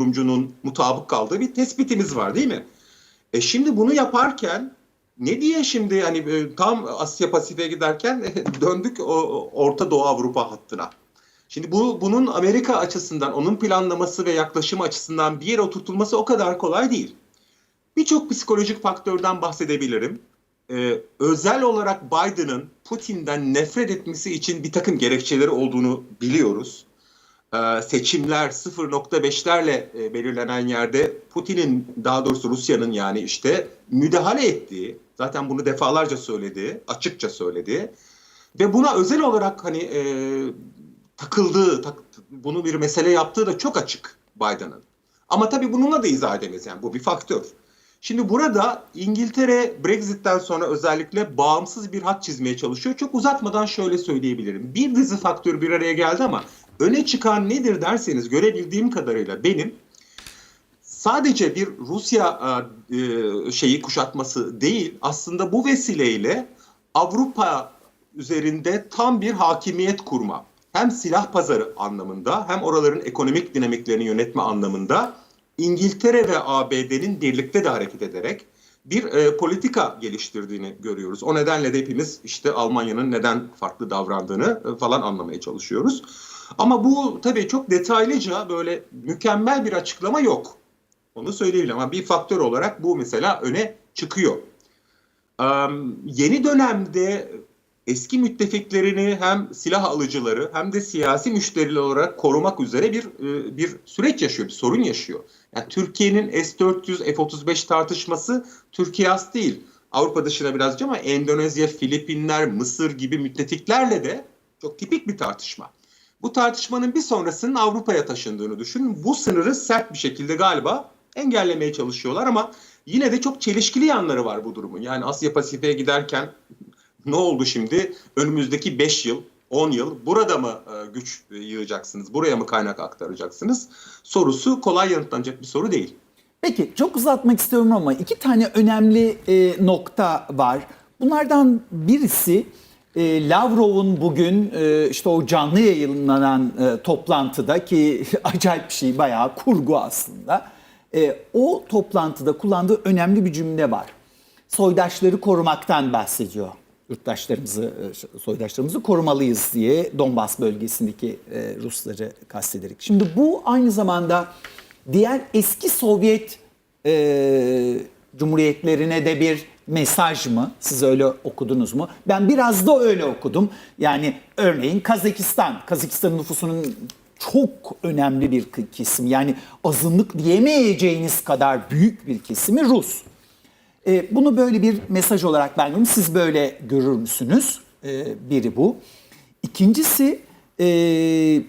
kurumcunun mutabık kaldığı bir tespitimiz var değil mi? E şimdi bunu yaparken ne diye şimdi hani e, tam Asya Pasifik'e giderken döndük o Orta Doğu Avrupa hattına. Şimdi bu bunun Amerika açısından, onun planlaması ve yaklaşımı açısından bir yere oturtulması o kadar kolay değil. Birçok psikolojik faktörden bahsedebilirim. Ee, özel olarak Biden'ın Putin'den nefret etmesi için bir takım gerekçeleri olduğunu biliyoruz. Ee, seçimler 0.5'lerle e, belirlenen yerde Putin'in daha doğrusu Rusya'nın yani işte müdahale ettiği, zaten bunu defalarca söyledi, açıkça söyledi ve buna özel olarak hani e, takıldığı, tak, bunu bir mesele yaptığı da çok açık Biden'ın. Ama tabii bununla da izah edemeyiz yani bu bir faktör. Şimdi burada İngiltere Brexit'ten sonra özellikle bağımsız bir hat çizmeye çalışıyor. Çok uzatmadan şöyle söyleyebilirim. Bir dizi faktör bir araya geldi ama öne çıkan nedir derseniz görebildiğim kadarıyla benim sadece bir Rusya e, şeyi kuşatması değil aslında bu vesileyle Avrupa üzerinde tam bir hakimiyet kurma. Hem silah pazarı anlamında hem oraların ekonomik dinamiklerini yönetme anlamında İngiltere ve ABD'nin birlikte de hareket ederek bir e, politika geliştirdiğini görüyoruz. O nedenle de hepimiz işte Almanya'nın neden farklı davrandığını e, falan anlamaya çalışıyoruz. Ama bu tabii çok detaylıca böyle mükemmel bir açıklama yok. Onu söyleyebilirim ama bir faktör olarak bu mesela öne çıkıyor. Ee, yeni dönemde eski müttefiklerini hem silah alıcıları hem de siyasi müşteriler olarak korumak üzere bir e, bir süreç yaşıyor, bir sorun yaşıyor. Yani Türkiye'nin S-400, F-35 tartışması Türkiye has değil. Avrupa dışına birazcık ama Endonezya, Filipinler, Mısır gibi müttefiklerle de çok tipik bir tartışma. Bu tartışmanın bir sonrasının Avrupa'ya taşındığını düşünün. Bu sınırı sert bir şekilde galiba engellemeye çalışıyorlar ama yine de çok çelişkili yanları var bu durumun. Yani Asya Pasifik'e giderken ne oldu şimdi? Önümüzdeki 5 yıl, 10 yıl burada mı e, güç yığacaksınız? Buraya mı kaynak aktaracaksınız? Sorusu kolay yanıtlanacak bir soru değil. Peki çok uzatmak istiyorum ama iki tane önemli e, nokta var. Bunlardan birisi e, Lavrov'un bugün e, işte o canlı yayınlanan e, toplantıda ki acayip bir şey bayağı kurgu aslında. E, o toplantıda kullandığı önemli bir cümle var. Soydaşları korumaktan bahsediyor. Yurttaşlarımızı, e, soydaşlarımızı korumalıyız diye Donbas bölgesindeki e, Rusları kastederek. Şimdi bu aynı zamanda diğer eski Sovyet e, cumhuriyetlerine de bir mesaj mı? Siz öyle okudunuz mu? Ben biraz da öyle okudum. Yani örneğin Kazakistan. Kazakistan'ın nüfusunun çok önemli bir kesim. Yani azınlık diyemeyeceğiniz kadar büyük bir kesimi Rus. E, bunu böyle bir mesaj olarak ben görüyorum. Siz böyle görür müsünüz? E, biri bu. İkincisi e,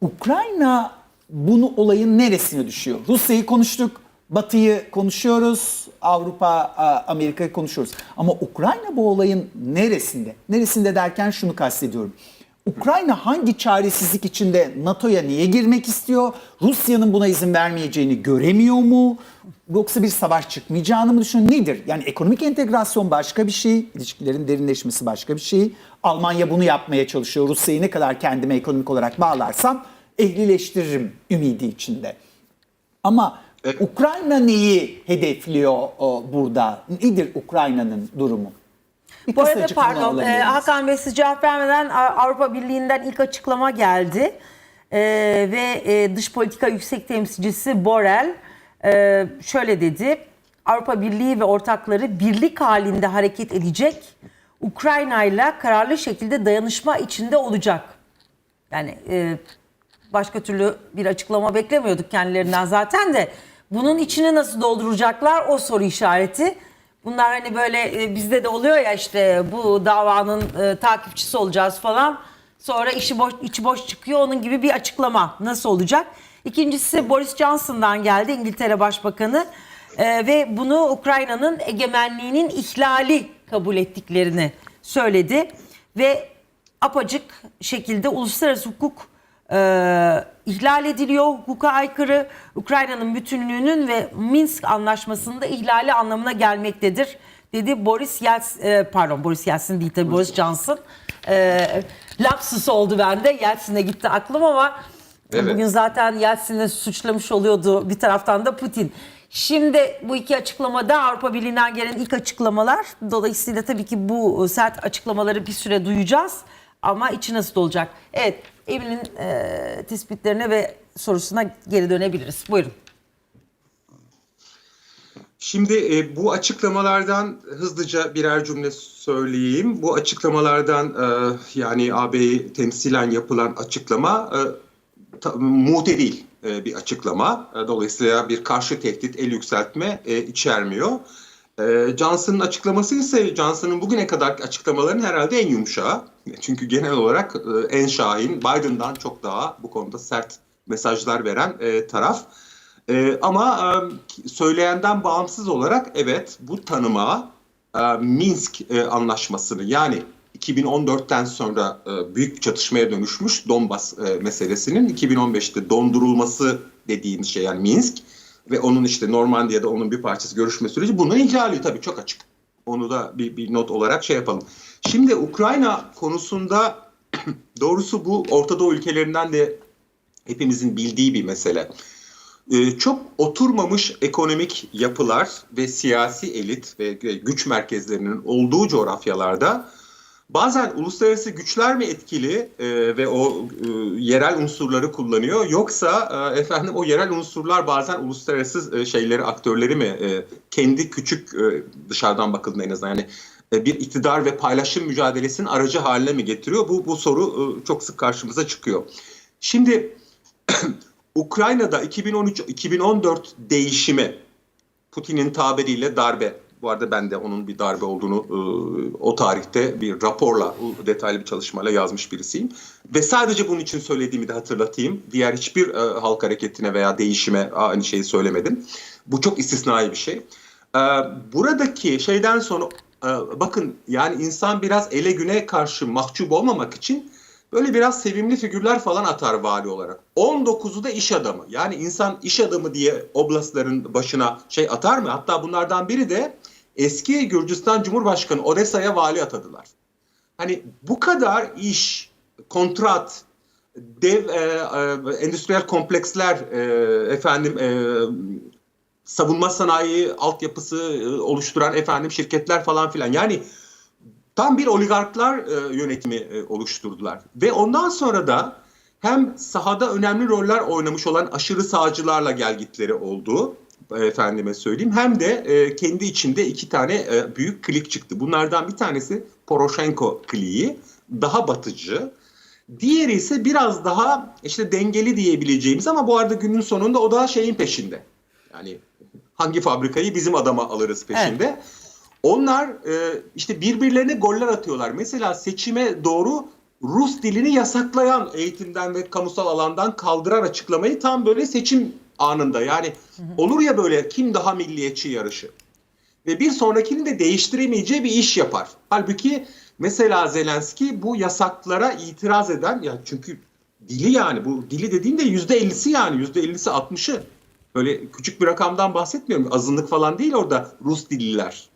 Ukrayna bunu olayın neresine düşüyor? Rusya'yı konuştuk, Batı'yı konuşuyoruz, Avrupa, Amerika'yı konuşuyoruz. Ama Ukrayna bu olayın neresinde? Neresinde derken şunu kastediyorum. Ukrayna hangi çaresizlik içinde NATO'ya niye girmek istiyor? Rusya'nın buna izin vermeyeceğini göremiyor mu? Yoksa bir savaş çıkmayacağını mı düşünüyor? Nedir? Yani ekonomik entegrasyon başka bir şey, ilişkilerin derinleşmesi başka bir şey. Almanya bunu yapmaya çalışıyor. Rusya'yı ne kadar kendime ekonomik olarak bağlarsam ehlileştiririm ümidi içinde. Ama Evet. Ukrayna neyi hedefliyor o, burada? Nedir Ukrayna'nın durumu? Bir Bu arada pardon e? Hakan Bey siz cevap vermeden Avrupa Birliği'nden ilk açıklama geldi. E, ve e, dış politika yüksek temsilcisi Borrell e, şöyle dedi. Avrupa Birliği ve ortakları birlik halinde hareket edecek. Ukrayna ile kararlı şekilde dayanışma içinde olacak. Yani e, başka türlü bir açıklama beklemiyorduk kendilerinden zaten de. Bunun içini nasıl dolduracaklar o soru işareti. Bunlar hani böyle e, bizde de oluyor ya işte bu davanın e, takipçisi olacağız falan. Sonra işi boş, içi boş çıkıyor onun gibi bir açıklama nasıl olacak? İkincisi Boris Johnson'dan geldi İngiltere Başbakanı E, ve bunu Ukrayna'nın egemenliğinin ihlali kabul ettiklerini söyledi ve apacık şekilde uluslararası hukuk e, ihlal ediliyor. Hukuka aykırı Ukrayna'nın bütünlüğünün ve Minsk anlaşmasında ihlali anlamına gelmektedir dedi Boris Yeltsin, e, pardon Boris Yeltsin değil tabii Boris Johnson. E, lapsus oldu bende Yeltsin'e gitti aklım ama Evet. Bugün zaten Yeltsin'le suçlamış oluyordu bir taraftan da Putin. Şimdi bu iki açıklamada Avrupa Birliği'nden gelen ilk açıklamalar. Dolayısıyla tabii ki bu sert açıklamaları bir süre duyacağız. Ama içi nasıl olacak? Evet, Emin'in e, tespitlerine ve sorusuna geri dönebiliriz. Buyurun. Şimdi e, bu açıklamalardan hızlıca birer cümle söyleyeyim. Bu açıklamalardan e, yani AB'yi temsilen yapılan açıklama e, ta, muhtedil e, bir açıklama. E, dolayısıyla bir karşı tehdit, el yükseltme e, içermiyor. E, Johnson'ın açıklaması ise Johnson'ın bugüne kadar açıklamaların herhalde en yumuşağı. Çünkü genel olarak e, en şahin, Biden'dan çok daha bu konuda sert mesajlar veren e, taraf. Ee, ama e, söyleyenden bağımsız olarak evet bu tanıma e, Minsk e, anlaşmasını yani 2014'ten sonra e, büyük bir çatışmaya dönüşmüş Donbas e, meselesinin 2015'te dondurulması dediğimiz şey yani Minsk ve onun işte Normandiya'da onun bir parçası görüşme süreci bunun ihlali tabii çok açık. Onu da bir, bir not olarak şey yapalım. Şimdi Ukrayna konusunda doğrusu bu Orta Doğu ülkelerinden de hepimizin bildiği bir mesele. Ee, çok oturmamış ekonomik yapılar ve siyasi elit ve güç merkezlerinin olduğu coğrafyalarda bazen uluslararası güçler mi etkili e, ve o e, yerel unsurları kullanıyor yoksa e, efendim o yerel unsurlar bazen uluslararası e, şeyleri aktörleri mi e, kendi küçük e, dışarıdan bakıldığında en azından yani e, bir iktidar ve paylaşım mücadelesinin aracı haline mi getiriyor? Bu bu soru e, çok sık karşımıza çıkıyor. Şimdi Ukrayna'da 2013-2014 değişimi Putin'in tabiriyle darbe. Bu arada ben de onun bir darbe olduğunu e, o tarihte bir raporla, detaylı bir çalışmayla yazmış birisiyim. Ve sadece bunun için söylediğimi de hatırlatayım. Diğer hiçbir e, halk hareketine veya değişime aynı şeyi söylemedim. Bu çok istisnai bir şey. E, buradaki şeyden sonra bakın yani insan biraz ele güne karşı mahcup olmamak için böyle biraz sevimli figürler falan atar vali olarak. 19'u da iş adamı. Yani insan iş adamı diye oblastların başına şey atar mı? Hatta bunlardan biri de eski Gürcistan Cumhurbaşkanı Odessa'ya vali atadılar. Hani bu kadar iş, kontrat, dev e, e, endüstriyel kompleksler, e, efendim e, savunma sanayi altyapısı e, oluşturan efendim şirketler falan filan. Yani tam bir oligarklar e, yönetimi e, oluşturdular. Ve ondan sonra da hem sahada önemli roller oynamış olan aşırı sağcılarla gelgitleri oldu. Efendime söyleyeyim. Hem de e, kendi içinde iki tane e, büyük klik çıktı. Bunlardan bir tanesi Poroshenko kliği. Daha batıcı. Diğeri ise biraz daha işte dengeli diyebileceğimiz ama bu arada günün sonunda o da şeyin peşinde. Yani hangi fabrikayı bizim adama alırız peşinde. Onlar e, işte birbirlerine goller atıyorlar. Mesela seçime doğru Rus dilini yasaklayan eğitimden ve kamusal alandan kaldıran açıklamayı tam böyle seçim anında. Yani olur ya böyle kim daha milliyetçi yarışı. Ve bir sonrakini de değiştiremeyeceği bir iş yapar. Halbuki mesela Zelenski bu yasaklara itiraz eden ya çünkü dili yani bu dili dediğimde yüzde ellisi yani yüzde ellisi altmışı. Böyle küçük bir rakamdan bahsetmiyorum. Azınlık falan değil orada Rus dilliler.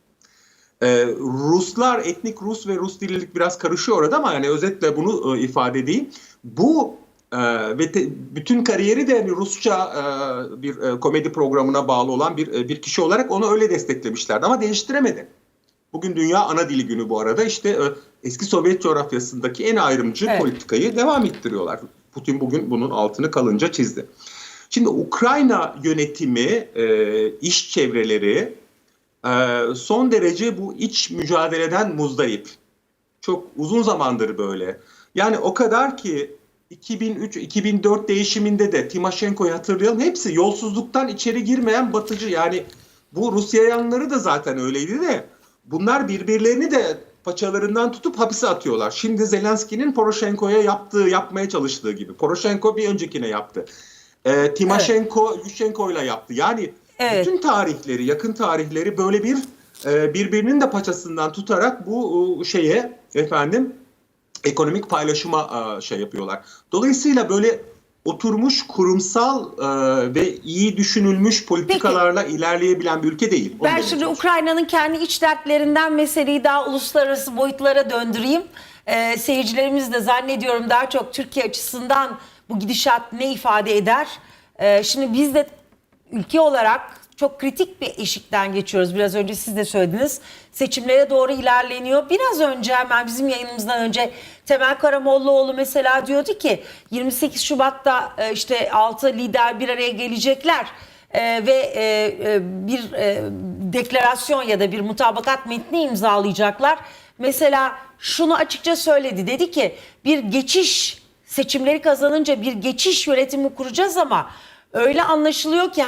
Ee, Ruslar, etnik Rus ve Rus dillilik biraz karışıyor orada ama yani özetle bunu e, ifade edeyim. Bu e, ve te, bütün kariyeri de hani Rusça e, bir e, komedi programına bağlı olan bir e, bir kişi olarak onu öyle desteklemişlerdi ama değiştiremedi. Bugün Dünya Ana Dili Günü bu arada işte e, eski Sovyet coğrafyasındaki en ayrımcı Evet. politikayı devam ettiriyorlar. Putin bugün bunun altını kalınca çizdi. Şimdi Ukrayna yönetimi, e, iş çevreleri son derece bu iç mücadeleden muzdarip. Çok uzun zamandır böyle. Yani o kadar ki 2003-2004 değişiminde de Timoshenko'yu hatırlayalım. Hepsi yolsuzluktan içeri girmeyen batıcı. Yani bu Rusya yanları da zaten öyleydi de bunlar birbirlerini de paçalarından tutup hapise atıyorlar. Şimdi Zelenski'nin Poroshenko'ya yaptığı, yapmaya çalıştığı gibi. Poroshenko bir öncekine yaptı. Ee, Timoshenko, Yushchenko'yla yaptı. Yani Evet. bütün tarihleri, yakın tarihleri böyle bir e, birbirinin de paçasından tutarak bu e, şeye efendim ekonomik paylaşıma e, şey yapıyorlar. Dolayısıyla böyle oturmuş kurumsal e, ve iyi düşünülmüş politikalarla ilerleyebilen bir ülke değil. Onu Ben şimdi. Ukrayna'nın kendi iç dertlerinden meseleyi daha uluslararası boyutlara döndüreyim. Seyircilerimiz de zannediyorum daha çok Türkiye açısından Bu gidişat ne ifade eder? Şimdi biz de ülke olarak çok kritik bir eşikten geçiyoruz. Biraz önce siz de söylediniz. Seçimlere doğru ilerleniyor. Biraz önce hemen bizim yayınımızdan önce Temel Karamollaoğlu mesela diyordu ki 28 Şubat'ta e, işte 6 lider bir araya gelecekler. E, ve e, e, bir e, deklarasyon ya da bir mutabakat metni imzalayacaklar. Mesela şunu açıkça söyledi. Dedi ki bir geçiş seçimleri kazanınca bir geçiş yönetimi kuracağız ama öyle anlaşılıyor ki